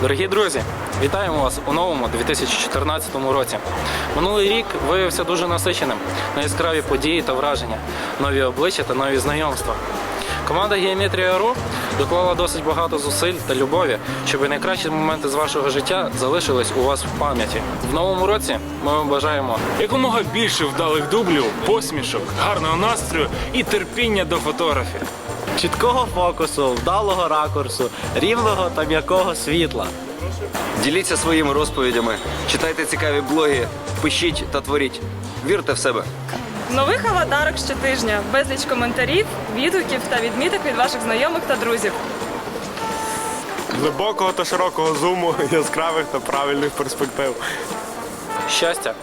Дорогі друзі, вітаємо вас у новому 2014 році. Минулий рік виявився дуже насиченим на яскраві події та враження, нові обличчя та нові знайомства. Команда Геометрія.ру доклала досить багато зусиль та любові, щоб найкращі моменти з вашого життя залишились у вас в пам'яті. В новому році ми вам бажаємо Якомога більше вдалих дублів, посмішок, гарного настрою і терпіння до фотографів. чіткого фокусу, вдалого ракурсу, рівного та м'якого світла. Діліться своїми розповідями, читайте цікаві блоги, пишіть та творіть. Вірте в себе. Нових аватарок щотижня, безліч коментарів, відгуків та відміток від ваших знайомих та друзів. глибокого та широкого зуму, яскравих та правильних перспектив. щастя,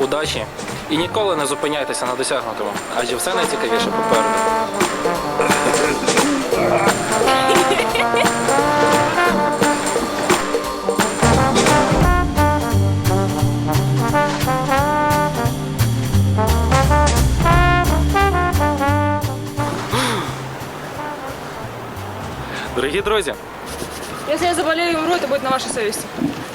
удачі і ніколи не зупиняйтеся на досягнутому, адже все найцікавіше попереду. Дорогі друзі, Якщо я заболею і умру, то буде на вашій совісті.